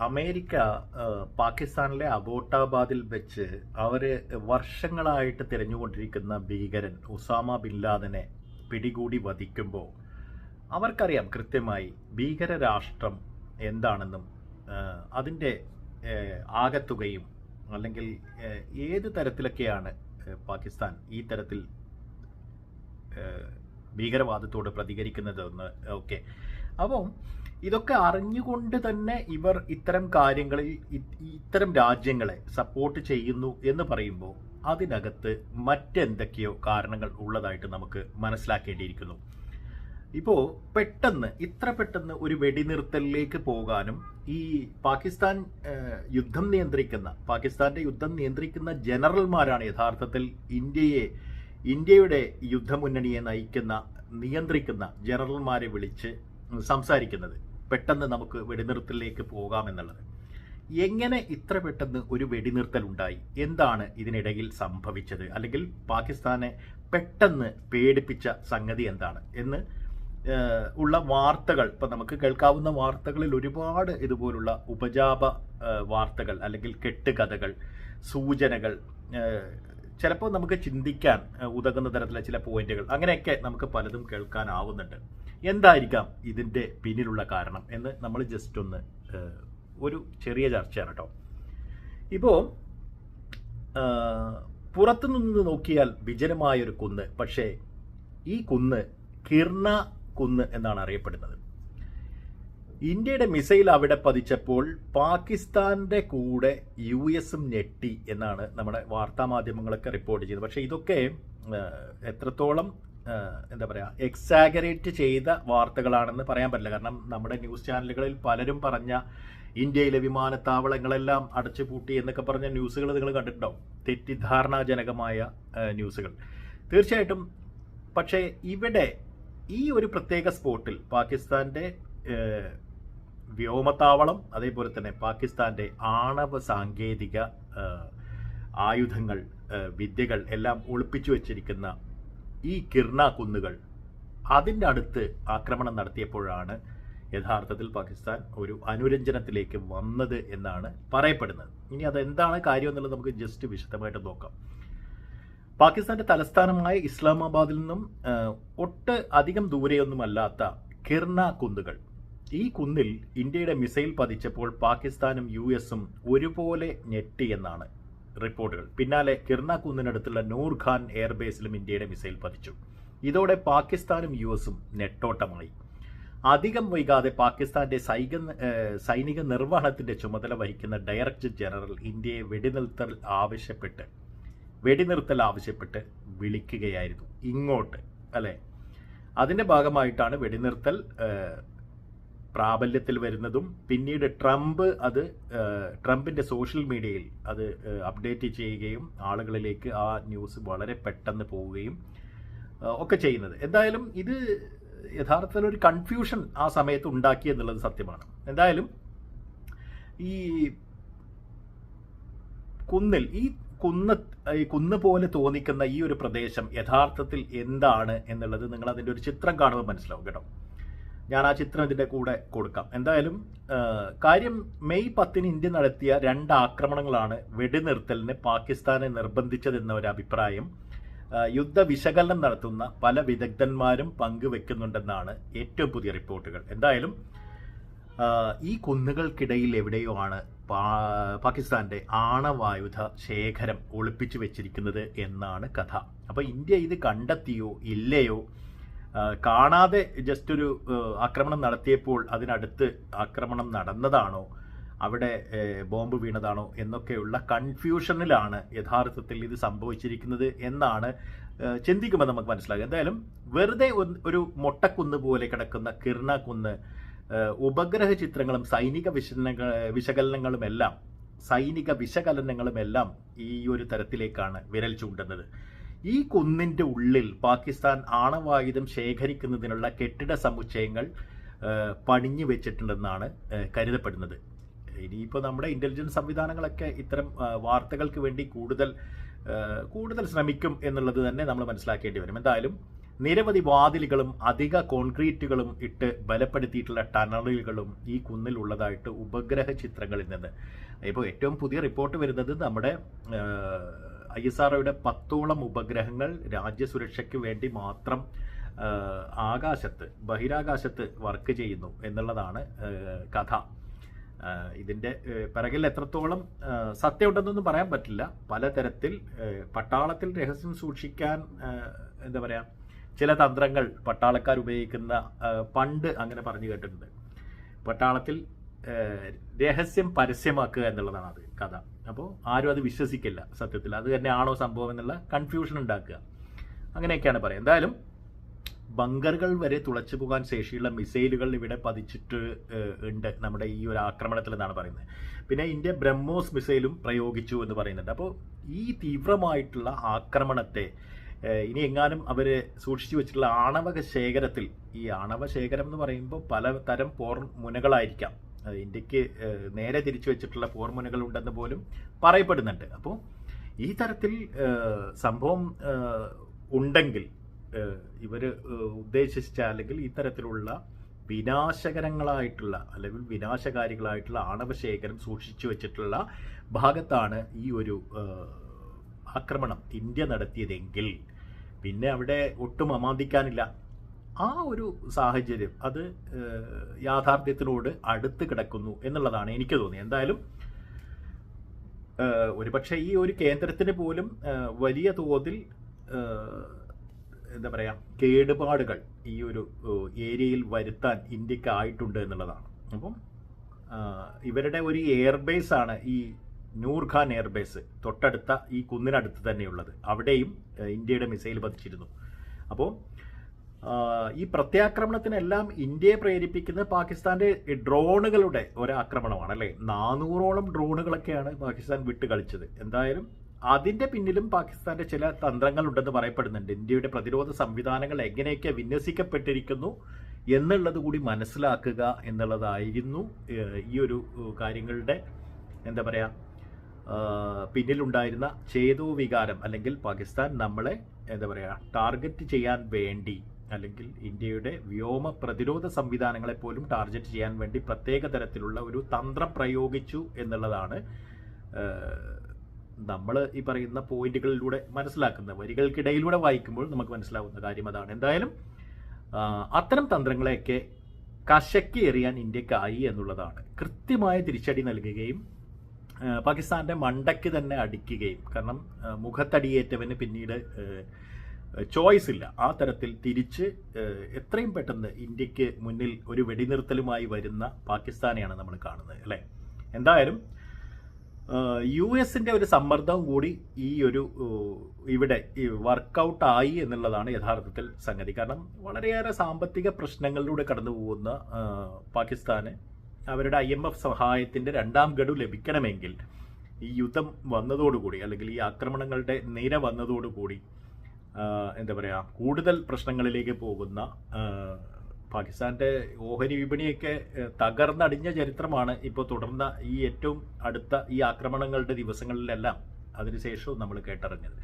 America പാകിസ്ഥാനിലെ അബോട്ടാബാദിൽ വെച്ച് അവർ വർഷങ്ങളായിട്ട് തിരഞ്ഞുകൊണ്ടിരിക്കുന്ന ഭീകരൻ ഉസാമ ബിൻ ലാദനെ പിടികൂടി വധിക്കുമ്പോൾ അവർക്കറിയാം കൃത്യമായി ഭീകര രാഷ്ട്രം എന്താണെന്നും അതിന്റെ ആകത്തുകയും അല്ലെങ്കിൽ ഏത് തരത്തിലൊക്കെയാണ് പാകിസ്ഥാൻ ഈ തരത്തിൽ ഭീകരവാദത്തോട് പ്രതികരിക്കുന്നതെന്ന് ഓക്കെ അപ്പം ഇതൊക്കെ അറിഞ്ഞുകൊണ്ട് തന്നെ ഇവർ ഇത്തരം കാര്യങ്ങളിൽ ഇത്തരം രാജ്യങ്ങളെ സപ്പോർട്ട് ചെയ്യുന്നു എന്ന് പറയുമ്പോൾ അതിനകത്ത് മറ്റെന്തൊക്കെയോ കാരണങ്ങൾ ഉള്ളതായിട്ട് നമുക്ക് മനസ്സിലാക്കേണ്ടിയിരിക്കുന്നു. ഇപ്പോൾ പെട്ടെന്ന് ഇത്ര പെട്ടെന്ന് ഒരു വെടിനിർത്തലിലേക്ക് പോകാനും ഈ പാകിസ്ഥാൻ യുദ്ധം നിയന്ത്രിക്കുന്ന പാകിസ്ഥാന്റെ യുദ്ധം നിയന്ത്രിക്കുന്ന ജനറൽമാരാണ് യഥാർത്ഥത്തിൽ ഇന്ത്യയെ ഇന്ത്യയുടെ യുദ്ധമുന്നണിയെ നയിക്കുന്ന നിയന്ത്രിക്കുന്ന ജനറൽമാരെ വിളിച്ച് സംസാരിക്കുന്നത്. പെട്ടെന്ന് നമുക്ക് വെടിനിർത്തലിലേക്ക് പോകാമെന്നുള്ളത്. എങ്ങനെ ഇത്ര പെട്ടെന്ന് ഒരു വെടിനിർത്തൽ ഉണ്ടായി? എന്താണ് ഇതിനിടയിൽ സംഭവിച്ചത്? അല്ലെങ്കിൽ പാകിസ്ഥാനെ പെട്ടെന്ന് പേടിപ്പിച്ച സംഗതി എന്താണ്? എന്ന് ഉള്ള വാർത്തകൾ ഇപ്പം നമുക്ക് കേൾക്കാവുന്ന വാർത്തകളിൽ ഒരുപാട് ഇതുപോലുള്ള ഉപജാപ വാർത്തകൾ അല്ലെങ്കിൽ കെട്ടുകഥകൾ സൂചനകൾ ചിലപ്പോൾ നമുക്ക് ചിന്തിക്കാൻ ഉതകുന്ന തരത്തിലെ ചില പോയിന്റുകൾ അങ്ങനെയൊക്കെ നമുക്ക് പലതും കേൾക്കാനാവുന്നുണ്ട്. എന്തായിരിക്കാം ഇതിന്റെ പിന്നിലുള്ള കാരണം എന്ന് നമ്മൾ ജസ്റ്റ് ഒന്ന് ഒരു ചെറിയ ചർച്ചയാണ് കേട്ടോ ഇപ്പോൾ പുറത്തു നിന്ന് നോക്കിയാൽ വിജനമായൊരു കുന്ന് പക്ഷേ ഈ കുന്ന് കിർണ കുന്ന് എന്നാണ് അറിയപ്പെടുന്നത്. ഇന്ത്യയുടെ മിസൈൽ അവിടെ പതിച്ചപ്പോൾ പാകിസ്ഥാന്റെ കൂടെ യു എസും ഞെട്ടി എന്നാണ് നമ്മുടെ വാർത്താ മാധ്യമങ്ങളൊക്കെ റിപ്പോർട്ട് ചെയ്തത്. പക്ഷേ ഇതൊക്കെ എത്രത്തോളം എന്താ പറയുക എക്സാഗറേറ്റ് ചെയ്ത വാർത്തകളാണെന്ന് പറയാൻ പറ്റില്ല. കാരണം നമ്മുടെ ന്യൂസ് ചാനലുകളിൽ പലരും പറഞ്ഞ ഇന്ത്യയിലെ വിമാനത്താവളങ്ങളെല്ലാം അടച്ചുപൂട്ടി എന്നൊക്കെ പറഞ്ഞ ന്യൂസുകൾ നിങ്ങൾ കണ്ടിട്ടുണ്ടാവും തെറ്റിദ്ധാരണാജനകമായ ന്യൂസുകൾ തീർച്ചയായിട്ടും പക്ഷേ ഇവിടെ ഈ ഒരു പ്രത്യേക സ്പോട്ടിൽ പാകിസ്ഥാന്റെ വ്യോമത്താവളം അതേപോലെ തന്നെ പാകിസ്ഥാന്റെ ആണവ സാങ്കേതിക ആയുധങ്ങൾ വിദ്യകൾ എല്ലാം ഒളിപ്പിച്ചു വെച്ചിരിക്കുന്ന ഈ കിർണ കുന്നുകൾ. അതിന്റെ അടുത്ത് ആക്രമണം നടത്തിയപ്പോഴാണ് യഥാർത്ഥത്തിൽ പാകിസ്ഥാൻ ഒരു അനുരഞ്ജനത്തിലേക്ക് വന്നത് എന്നാണ് പറയപ്പെടുന്നത്. ഇനി അതെന്താണ് കാര്യം എന്നുള്ളത് നമുക്ക് ജസ്റ്റ് വിശദമായിട്ട് നോക്കാം. പാകിസ്ഥാന്റെ തലസ്ഥാനമായ ഇസ്ലാമാബാദിൽ നിന്നും ഒട്ട് അധികം ദൂരെയൊന്നുമല്ലാത്ത കിർണ കുന്നുകൾ. ഈ കുന്നിൽ ഇന്ത്യയുടെ മിസൈൽ പതിച്ചപ്പോൾ പാകിസ്ഥാനും യു എസും ഒരുപോലെ ഞെട്ടി എന്നാണ് റിപ്പോർട്ടുകൾ. പിന്നാലെ കിർണ കുന്നിനടുത്തുള്ള നൂർ ഖാൻ എയർബേസിലും ഇന്ത്യയുടെ മിസൈൽ പതിച്ചു. ഇതോടെ പാകിസ്ഥാനും യു എസും നെട്ടോട്ടമായി. അധികം വൈകാതെ പാകിസ്ഥാന്റെ സൈക സൈനിക നിർവഹണത്തിന്റെ ചുമതല വഹിക്കുന്ന ഡയറക്ടർ ജനറൽ ഇന്ത്യയെ വെടിനിർത്തൽ ആവശ്യപ്പെട്ട് വെടിനിർത്തൽ ആവശ്യപ്പെട്ട് വിളിക്കുകയായിരുന്നു. ഇങ്ങോട്ട് അല്ലെ? അതിന്റെ ഭാഗമായിട്ടാണ് വെടിനിർത്തൽ പ്രാബല്യത്തിൽ വരുന്നതും പിന്നീട് ട്രംപ് അത് ട്രംപിന്റെ സോഷ്യൽ മീഡിയയിൽ അത് അപ്ഡേറ്റ് ചെയ്യുകയും ആളുകളിലേക്ക് ആ ന്യൂസ് വളരെ പെട്ടെന്ന് പോവുകയും ഒക്കെ ചെയ്യുന്നത്. എന്തായാലും ഇത് യഥാർത്ഥത്തിൽ ഒരു കൺഫ്യൂഷൻ ആ സമയത്ത് ഉണ്ടാക്കി എന്നുള്ളത് സത്യമാണ്. എന്തായാലും ഈ കുന്നിൽ ഈ കുന്ന് ഈ കുന്ന് പോലെ തോന്നിക്കുന്ന ഈ ഒരു പ്രദേശം യഥാർത്ഥത്തിൽ എന്താണ് എന്നുള്ളത് നിങ്ങൾ അതിന്റെ ഒരു ചിത്രം കാണുമ്പോൾ മനസ്സിലാവും കേട്ടോ. ഞാൻ ആ ചിത്രം ഇതിന്റെ കൂടെ കൊടുക്കാം. എന്തായാലും കാര്യം മെയ് പത്തിന് ഇന്ത്യ നടത്തിയ രണ്ട് ആക്രമണങ്ങളാണ് വെടിനിർത്തലിന് പാകിസ്ഥാനെ നിർബന്ധിച്ചതെന്ന ഒരു അഭിപ്രായം യുദ്ധ വിശകലനം നടത്തുന്ന പല വിദഗ്ധന്മാരും പങ്കുവെക്കുന്നുണ്ടെന്നാണ് ഏറ്റവും പുതിയ റിപ്പോർട്ടുകൾ. എന്തായാലും ഈ കുന്നുകൾക്കിടയിൽ എവിടെയോ ആണ് പാകിസ്ഥാന്റെ ആണവായുധ ശേഖരം ഒളിപ്പിച്ചു വെച്ചിരിക്കുന്നത് എന്നാണ് കഥ. അപ്പോൾ ഇന്ത്യ ഇത് കണ്ടെത്തിയോ ഇല്ലയോ കാണാതെ ജസ്റ്റ് ഒരു ആക്രമണം നടത്തിയപ്പോൾ അതിനടുത്ത് ആക്രമണം നടന്നതാണോ? അവിടെ ബോംബ് വീണതാണോ? എന്നൊക്കെയുള്ള കൺഫ്യൂഷനിലാണ് യഥാർത്ഥത്തിൽ ഇത് സംഭവിച്ചിരിക്കുന്നത് എന്നാണ് ചിന്തിക്കുമ്പോൾ നമുക്ക് മനസ്സിലാകും. എന്തായാലും വെറുതെ ഒരു മൊട്ടക്കുന്ന് പോലെ കിടക്കുന്ന കിർണ കുന്ന് ഉപഗ്രഹ ചിത്രങ്ങളും സൈനിക വിശകലനങ്ങൾ വിശകലനങ്ങളും എല്ലാം സൈനിക വിശകലനങ്ങളും എല്ലാം ഈ ഒരു തരത്തിലേക്കാണ് വിരൽ ചൂണ്ടുന്നത്. ഈ കുന്നിന്റെ ഉള്ളിൽ പാകിസ്ഥാൻ ആണവായുധം ശേഖരിക്കുന്നതിനുള്ള കെട്ടിട സമുച്ചയങ്ങൾ പണിഞ്ഞു വെച്ചിട്ടുണ്ടെന്നാണ് കരുതപ്പെടുന്നത്. ഇനിയിപ്പോൾ നമ്മുടെ ഇന്റലിജൻസ് സംവിധാനങ്ങളൊക്കെ ഇത്തരം വാർത്തകൾക്ക് വേണ്ടി കൂടുതൽ കൂടുതൽ ശ്രമിക്കും എന്നുള്ളത് തന്നെ നമ്മൾ മനസ്സിലാക്കേണ്ടി വരും. എന്തായാലും നിരവധി വാതിലുകളും അധിക കോൺക്രീറ്റുകളും ഇട്ട് ബലപ്പെടുത്തിയിട്ടുള്ള ടണലുകളും ഈ കുന്നിൽ ഉള്ളതായിട്ട് ഉപഗ്രഹ ചിത്രങ്ങളിൽ നിന്ന്. ഇപ്പോൾ ഏറ്റവും പുതിയ റിപ്പോർട്ട് വരുന്നത് നമ്മുടെ ഐ എസ് ആർഒയുടെ പത്തോളം ഉപഗ്രഹങ്ങൾ രാജ്യസുരക്ഷയ്ക്ക് വേണ്ടി മാത്രം ആകാശത്ത് ബഹിരാകാശത്ത് വർക്ക് ചെയ്യുന്നു എന്നുള്ളതാണ് കഥ. ഇതിന്റെ പിറകിൽ എത്രത്തോളം സത്യമുണ്ടെന്നൊന്നും പറയാൻ പറ്റില്ല. പലതരത്തിൽ പട്ടാളത്തിൽ രഹസ്യം സൂക്ഷിക്കാൻ എന്താ പറയുക ചില തന്ത്രങ്ങൾ പട്ടാളക്കാർ ഉപയോഗിക്കുന്ന പണ്ട് അങ്ങനെ പറഞ്ഞു കേട്ടിട്ടുണ്ട്. പട്ടാളത്തിൽ രഹസ്യം പരസ്യമാക്കുക എന്നുള്ളതാണ് അത് കഥ. അപ്പോൾ ആരും അത് വിശ്വസിക്കില്ല സത്യത്തിൽ. അത് തന്നെയാണോ സംഭവം എന്നുള്ള കൺഫ്യൂഷൻ ഉണ്ടാക്കുക. അങ്ങനെയൊക്കെയാണ് പറയുക. എന്തായാലും ബങ്കറുകൾ വരെ തുളച്ചു പോകാൻ ശേഷിയുള്ള മിസൈലുകൾ ഇവിടെ പതിച്ചിട്ട് ഉണ്ട്. നമ്മുടെ ഈ ഒരു ആക്രമണത്തിൽ എന്നാണ് പറയുന്നത്. പിന്നെ ഇന്ത്യ ബ്രഹ്മോസ് മിസൈലും പ്രയോഗിച്ചു എന്ന് പറയുന്നുണ്ട്. അപ്പോൾ ഈ തീവ്രമായിട്ടുള്ള ആക്രമണത്തെ ഇനി എങ്ങാനും അവർ സൂക്ഷിച്ചു വെച്ചിട്ടുള്ള ആണവ ശേഖരത്തിൽ ഈ ആണവ ശേഖരം എന്ന് പറയുമ്പോൾ പല തരം പോർ മുനകളായിരിക്കാം. ഇന്ത്യയ്ക്ക് നേരെ തിരിച്ചു വെച്ചിട്ടുള്ള ഫോർമുലകൾ ഉണ്ടെന്ന് പോലും പറയപ്പെടുന്നുണ്ട്. അപ്പോൾ ഈ തരത്തിൽ സംഭവം ഉണ്ടെങ്കിൽ ഇവർ ഉദ്ദേശിച്ച അല്ലെങ്കിൽ ഇത്തരത്തിലുള്ള വിനാശകരങ്ങളായിട്ടുള്ള അല്ലെങ്കിൽ വിനാശകാരികളായിട്ടുള്ള ആണവശേഖരം സൂക്ഷിച്ചു വെച്ചിട്ടുള്ള ഭാഗത്താണ് ഈ ഒരു ആക്രമണം ഇന്ത്യ നടത്തിയതെങ്കിൽ പിന്നെ അവിടെ ഒട്ടും അമാന്തിക്കാനില്ല. ആ ഒരു സാഹചര്യം അത് യാഥാർത്ഥ്യത്തിനോട് അടുത്ത് കിടക്കുന്നു എന്നുള്ളതാണ് എനിക്ക് തോന്നിയത്. എന്തായാലും ഒരുപക്ഷെ ഈ ഒരു കേന്ദ്രത്തിന് പോലും വലിയ തോതിൽ എന്താ പറയുക കേടുപാടുകൾ ഈ ഒരു ഏരിയയിൽ വരുത്താൻ ഇന്ത്യക്കായിട്ടുണ്ട് എന്നുള്ളതാണ്. അപ്പം ഇവരുടെ ഒരു എയർബേസ് ആണ് ഈ നൂർഖാൻ എയർബേസ്. തൊട്ടടുത്ത ഈ കുന്നിനടുത്ത് തന്നെയുള്ളത്. അവിടെയും ഇന്ത്യയുടെ മിസൈൽ പതിച്ചിരുന്നു. അപ്പോൾ ഈ പ്രത്യാക്രമണത്തിനെല്ലാം ഇന്ത്യയെ പ്രേരിപ്പിക്കുന്നത് പാകിസ്ഥാന്റെ ഡ്രോണുകളുടെ ഒരാക്രമണമാണ് അല്ലേ? നാനൂറോളം ഡ്രോണുകളൊക്കെയാണ് പാകിസ്ഥാൻ വിട്ട് കളിച്ചത് എന്തായാലും അതിന്റെ പിന്നിലും പാകിസ്ഥാന്റെ ചില തന്ത്രങ്ങൾ ഉണ്ടെന്ന് പറയപ്പെടുന്നുണ്ട്. ഇന്ത്യയുടെ പ്രതിരോധ സംവിധാനങ്ങൾ എങ്ങനെയൊക്കെ വിന്യസിക്കപ്പെട്ടിരിക്കുന്നു എന്നുള്ളത് കൂടി മനസ്സിലാക്കുക എന്നുള്ളതായിരുന്നു ഈ ഒരു കാര്യങ്ങളുടെ എന്താ പറയാ ആഹ്, പിന്നിലുണ്ടായിരുന്ന ചേതോ വികാരം അല്ലെങ്കിൽ പാകിസ്ഥാൻ നമ്മളെ എന്താ പറയാ ടാർഗറ്റ് ചെയ്യാൻ വേണ്ടി അല്ലെങ്കിൽ ഇന്ത്യയുടെ വ്യോമ പ്രതിരോധ സംവിധാനങ്ങളെ പോലും ടാർഗറ്റ് ചെയ്യാൻ വേണ്ടി പ്രത്യേക തരത്തിലുള്ള ഒരു തന്ത്രം പ്രയോഗിച്ചു എന്നുള്ളതാണ് നമ്മൾ ഈ പറയുന്ന പോയിന്റുകളിലൂടെ മനസ്സിലാക്കുന്ന വരികൾക്കിടയിലൂടെ വായിക്കുമ്പോൾ നമുക്ക് മനസ്സിലാവുന്ന കാര്യം അതാണ്. എന്തായാലും അത്തരം തന്ത്രങ്ങളെയൊക്കെ കശക്കി എറിയാൻ ഇന്ത്യക്കായി എന്നുള്ളതാണ്. കൃത്യമായ തിരിച്ചടി നൽകുകയും പാകിസ്ഥാന്റെ മണ്ടയ്ക്ക് തന്നെ അടിക്കുകയും. കാരണം മുഖത്തടിയേറ്റവന് പിന്നീട് ചോയ്സ് ഇല്ല. ആ തരത്തിൽ തിരിച്ച് എത്രയും പെട്ടെന്ന് ഇന്ത്യയ്ക്ക് മുന്നിൽ ഒരു വെടിനിർത്തലുമായി വരുന്ന പാകിസ്ഥാനെയാണ് നമ്മൾ കാണുന്നത് അല്ലേ? എന്തായാലും യു എസിന്റെ ഒരു സമ്മർദ്ദവും കൂടി ഈ ഒരു ഇവിടെ വർക്കൗട്ട് ആയി എന്നുള്ളതാണ് യഥാർത്ഥത്തിൽ സംഗതി. കാരണം വളരെയേറെ സാമ്പത്തിക പ്രശ്നങ്ങളിലൂടെ കടന്നു പോകുന്ന പാകിസ്ഥാന് അവരുടെ ഐ എം എഫ് സഹായത്തിന്റെ രണ്ടാം ഗഡു ലഭിക്കണമെങ്കിൽ ഈ യുദ്ധം വന്നതോടുകൂടി അല്ലെങ്കിൽ ഈ ആക്രമണങ്ങളുടെ നിര വന്നതോടുകൂടി എന്താ പറയുക കൂടുതൽ പ്രശ്നങ്ങളിലേക്ക് പോകുന്ന പാകിസ്ഥാന്റെ ഓഹരി വിപണിയൊക്കെ തകർന്നടിഞ്ഞ ചരിത്രമാണ് ഇപ്പോൾ തുടർന്ന ഈ ഏറ്റവും അടുത്ത ഈ ആക്രമണങ്ങളുടെ ദിവസങ്ങളിലെല്ലാം അതിനുശേഷവും നമ്മൾ കേട്ടറിഞ്ഞത്.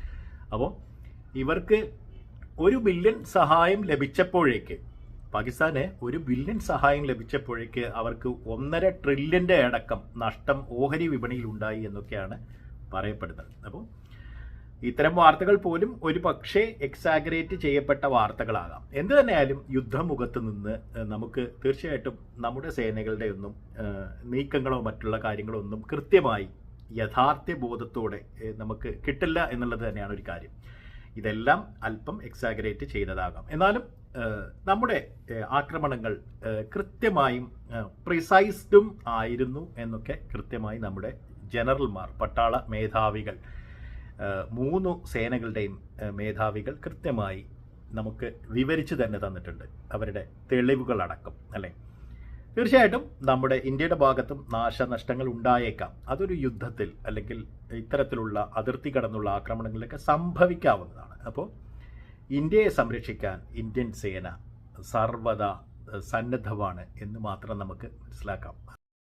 അപ്പോൾ ഇവർക്ക് ഒരു ബില്യൺ സഹായം ലഭിച്ചപ്പോഴേക്ക് പാകിസ്ഥാന് ഒരു ബില്യൺ സഹായം ലഭിച്ചപ്പോഴേക്ക് അവർക്ക് ഒന്നര ട്രില്യന്റെ അടക്കം നഷ്ടം ഓഹരി വിപണിയിൽ ഉണ്ടായി എന്നൊക്കെയാണ് പറയപ്പെടുന്നത്. അപ്പോൾ ഇത്തരം വാർത്തകൾ പോലും ഒരു പക്ഷേ എക്സാഗ്രേറ്റ് ചെയ്യപ്പെട്ട വാർത്തകളാകാം. എന്ത് തന്നെയായാലും യുദ്ധമുഖത്ത് നിന്ന് നമുക്ക് തീർച്ചയായിട്ടും നമ്മുടെ സേനകളുടെ ഒന്നും നീക്കങ്ങളോ മറ്റുള്ള കാര്യങ്ങളോ ഒന്നും കൃത്യമായി യഥാർത്ഥ ബോധത്തോടെ നമുക്ക് കിട്ടില്ല എന്നുള്ളത് തന്നെയാണ് ഒരു കാര്യം. ഇതെല്ലാം അല്പം എക്സാഗ്രേറ്റ് ചെയ്തതാകാം. എന്നാലും നമ്മുടെ ആക്രമണങ്ങൾ കൃത്യമായും പ്രിസൈസ്ഡും ആയിരുന്നു എന്നൊക്കെ കൃത്യമായി നമ്മുടെ ജനറൽമാർ പട്ടാള മേധാവികൾ മൂന്നു സേനകളുടെയും മേധാവികൾ കൃത്യമായി നമുക്ക് വിവരിച്ചു തന്നെ തന്നിട്ടുണ്ട്. അവരുടെ തെളിവുകളടക്കം അല്ലേ? തീർച്ചയായിട്ടും നമ്മുടെ ഇന്ത്യയുടെ ഭാഗത്തും നാശനഷ്ടങ്ങൾ ഉണ്ടായേക്കാം. അതൊരു യുദ്ധത്തിൽ അല്ലെങ്കിൽ ഇത്തരത്തിലുള്ള അതിർത്തി കടന്നുള്ള ആക്രമണങ്ങളിലൊക്കെ സംഭവിക്കാവുന്നതാണ്. അപ്പോൾ ഇന്ത്യയെ സംരക്ഷിക്കാൻ ഇന്ത്യൻ സേന സർവത സന്നദ്ധമാണ് എന്ന് മാത്രം നമുക്ക് മനസ്സിലാക്കാം.